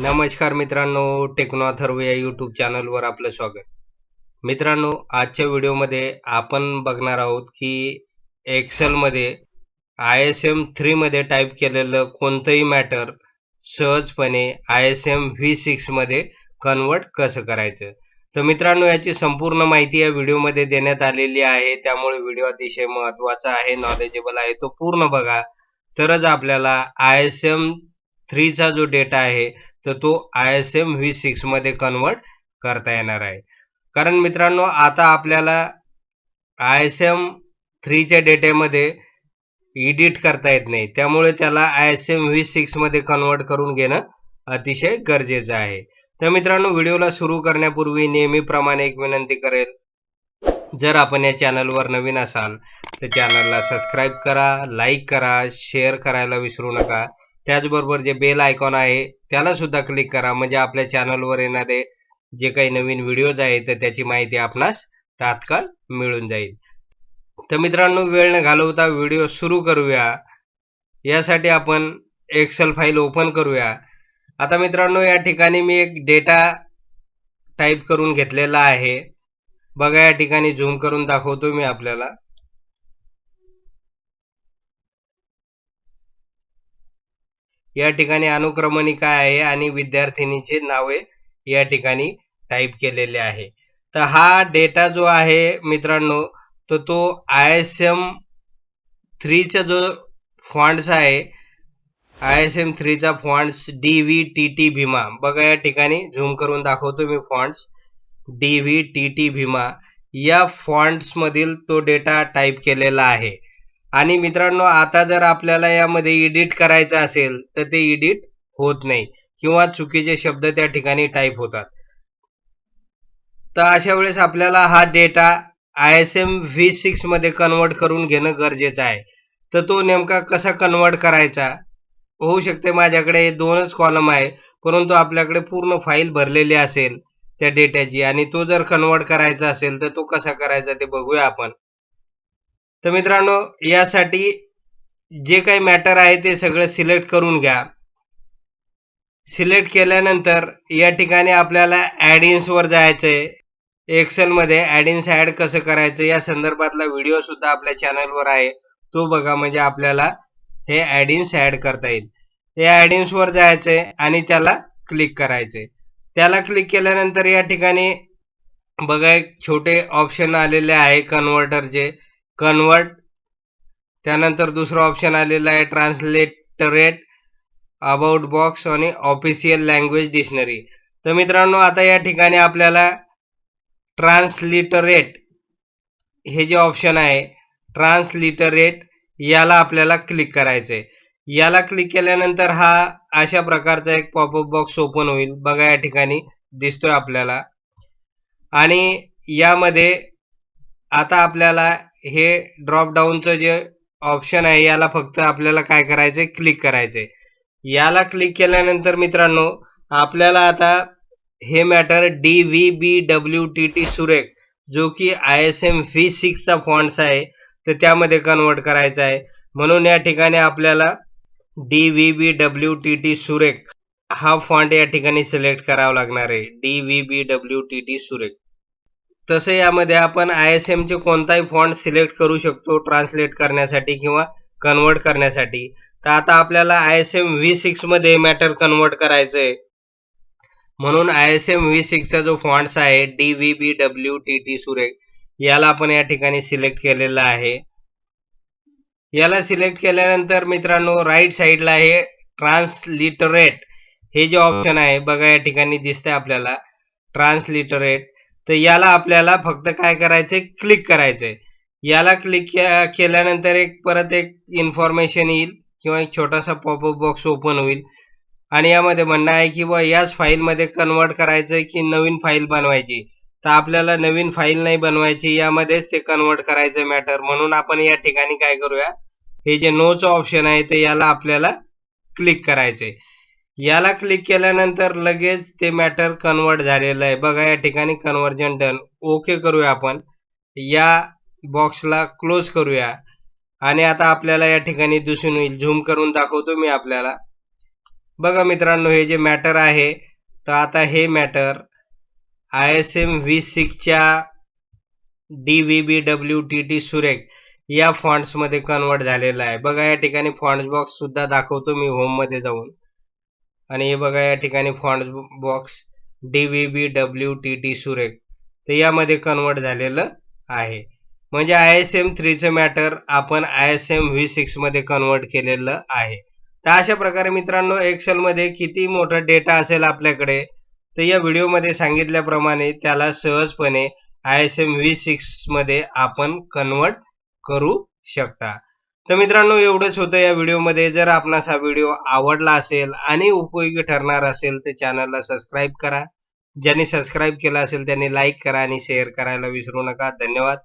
नमस्कार मित्रांनो टेक्नो अथर्व या यूट्यूब चॅनलवर आपलं स्वागत. मित्रांनो आजच्या व्हिडिओमध्ये आपण बघणार आहोत की एक्सेलमध्ये आय एस एम थ्रीमध्ये टाईप केलेलं कोणतंही मॅटर सहजपणे आय एस एम व्ही सिक्समध्ये कन्वर्ट कसं करायचं? तर मित्रांनो याची संपूर्ण माहिती या व्हिडिओमध्ये देण्यात आलेली आहे. त्यामुळे व्हिडिओ अतिशय महत्त्वाचा आहे नॉलेजेबल आहे तो पूर्ण बघा. तरच आपल्याला आय एस एम थ्रीचा जो डेटा आहे तर तो आय एस एम व्ही सिक्समध्ये कन्वर्ट करता येणार आहे. कारण मित्रांनो आता आपल्याला आय एस एम थ्रीच्या डेटेमध्ये एडिट करता येत नाही. त्यामुळे त्याला आय एस एम व्ही सिक्समध्ये कन्वर्ट करून घेणं अतिशय गरजेचं आहे. तर मित्रांनो व्हिडिओला सुरू करण्यापूर्वी नेहमीप्रमाणे एक विनंती करेल. जर आपण या चॅनलवर नवीन असाल तर चॅनलला सबस्क्राईब करा लाईक करा शेअर करायला विसरू नका. त्याचबरोबर जे बेल आयकॉन आहे त्याला सुद्धा क्लिक करा. म्हणजे आपल्या चॅनलवर येणारे जे काही नवीन व्हिडिओज आहेत तर त्याची माहिती आपणास तात्काळ मिळून जाईल. तर मित्रांनो वेळ न घालवता व्हिडिओ सुरू करूया. यासाठी आपण एक्सेल फाईल ओपन करूया. आता मित्रांनो या ठिकाणी मी एक डेटा टाईप करून घेतलेला आहे. बघा या ठिकाणी झूम करून दाखवतो मी आपल्याला. या ठिकाणी अनुक्रमणिका आहे आणि विद्यार्थिनीचे नावे या ठिकाणी टाईप केलेले आहे. तर हा डेटा जो आहे मित्रांनो तर तो आय एस एम थ्रीचा जो फॉन्ट्स आहे I S M थ्रीचा fonts D V T T Bhima. बघा या ठिकाणी झूम करून दाखवतो मी fonts D V T T Bhima. या फॉन्ट्स मधील तो डेटा टाईप केलेला आहे. आणि मित्रांनो आता जर आपल्याला यामध्ये एडिट करायचं असेल तर ते एडिट होत नाही. किंवा चुकीचे शब्द त्या ठिकाणी टाईप होतात. तर अशा वेळेस आपल्याला हा data I S M V सिक्समध्ये convert करून घेणं गरजेचं आहे. तर तो नेमका कसा कन्वर्ट करायचा? होऊ शकते माझ्याकडे दोनच कॉलम आहे परंतु आपल्याकडे पूर्ण फाईल भरलेली असेल त्या डेटाची आणि तो जर कन्वर्ट करायचा असेल तर तो कसा करायचा ते बघूया आपण. तर मित्रांनो यासाठी जे काही मॅटर आहे ते सगळं सिलेक्ट करून घ्या. सिलेक्ट केल्यानंतर या ठिकाणी आपल्याला ॲडिन्सवर जायचंय. एक्सेल मध्ये ॲड ऍड कसं करायचं या संदर्भातला व्हिडिओ सुद्धा आपल्या चॅनलवर आहे. तो बघा म्हणजे आपल्याला हे ॲडिन्स ऍड करता येईल. या ॲडिन्सवर जायचंय आणि त्याला क्लिक करायचंय. त्याला क्लिक केल्यानंतर या ठिकाणी बघा एक छोटे ऑप्शन आलेले आहे कन्व्हर्टरचे कन्वर्ट त्यानंतर दुसरं ऑप्शन आलेलं आहे ट्रान्सलेटरेट अबाउट बॉक्स आणि ऑफिशियल लँग्वेज डिक्शनरी तर मित्रांनो आता या ठिकाणी आपल्याला ट्रान्सलिटरेट हे जे ऑप्शन आहे ट्रान्सलिटरेट याला आपल्याला क्लिक करायचंय. याला क्लिक केल्यानंतर हा अशा प्रकारचा एक पॉपअप बॉक्स ओपन होईल. बघा या ठिकाणी दिसतोय आपल्याला. आणि यामध्ये आता आपल्याला हे ड्रॉप डाऊनचं जे ऑप्शन आहे याला फक्त आपल्याला काय करायचंय? क्लिक करायचंय. याला क्लिक केल्यानंतर मित्रांनो आपल्याला आता हे matter D V B W T T Surekh जो की आय एस एम व्ही सिक्सचा फॉन्ट्स आहे तर त्यामध्ये कन्वर्ट करायचा आहे. म्हणून या ठिकाणी आपल्याला D V B W T T Surekh हा फॉन्ट या ठिकाणी सिलेक्ट करावा लागणार आहे. D V B W T T Surekh. तसं यामध्ये आपण आय एस एमचे कोणताही फॉन्ट सिलेक्ट करू शकतो ट्रान्सलेट करण्यासाठी किंवा कन्वर्ट करण्यासाठी. तर आता आपल्याला आय एस एम व्ही सिक्समध्ये मॅटर कन्वर्ट करायचं आहे म्हणून आय एस एम व्ही सिक्सचा जो फॉन्ट्स आहे D V B W T T Surekh याला आपण या ठिकाणी सिलेक्ट केलेला आहे. याला सिलेक्ट केल्यानंतर मित्रांनो राईट साईडला हे ट्रान्सलिटरेट हे जे ऑप्शन आहे बघा या ठिकाणी दिसतंय आपल्याला. ट्रान्सलिटरेट तर याला आपल्याला फक्त काय करायचंय? क्लिक करायचंय. याला क्लिक केल्यानंतर एक परत एक इन्फॉर्मेशन येईल किंवा एक छोटासा पॉपअप बॉक्स ओपन होईल. आणि यामध्ये म्हणणं आहे की बा याच फाईलमध्ये कन्वर्ट करायचंय की नवीन फाईल बनवायची? तर आपल्याला नवीन फाईल नाही बनवायची यामध्येच ते कन्वर्ट करायचं मॅटर म्हणून आपण या ठिकाणी काय करूया? हे जे नोचं ऑप्शन आहे ते याला आपल्याला क्लिक करायचंय. याला क्लिक केल्यानंतर लगेच ते मॅटर कन्वर्ट झालेलं आहे. बघा या ठिकाणी कन्वर्जन डन ओके करूया आपण. या बॉक्सला क्लोज करूया. आणि आता आपल्याला या ठिकाणी दिसून येईल. झूम करून दाखवतो मी आपल्याला. बघा मित्रांनो हे जे मॅटर आहे तर आता हे matter I S M V सिक्सच्या D V B W T T Surekh या फॉन्ट्समध्ये कन्वर्ट झालेला आहे. बघा या ठिकाणी फॉन्ट्स बॉक्स सुद्धा दाखवतो मी होममध्ये जाऊन. आणि हे बघा या ठिकाणी font box D V B W T T Surekh तर यामध्ये कन्वर्ट झालेलं आहे. म्हणजे आय एस एम थ्रीचं मॅटर आपण आय एस एम व्ही सिक्समध्ये कन्वर्ट केलेलं आहे. तर अशा प्रकारे मित्रांनो एक्सेल मध्ये किती मोठा डेटा असेल आपल्याकडे तर या व्हिडिओमध्ये सांगितल्याप्रमाणे त्याला सहजपणे आय एस एम व्ही सिक्समध्ये आपण कन्वर्ट करू शकता. तर मित्रांनो एवढंच होतं या व्हिडिओमध्ये. जर आपणास हा व्हिडिओ आवडला असेल आणि उपयोगी ठरणार असेल तर चॅनलला सबस्क्राईब करा. ज्यांनी सबस्क्राईब केला असेल त्यांनी लाईक करा आणि शेअर करायला विसरू नका. धन्यवाद.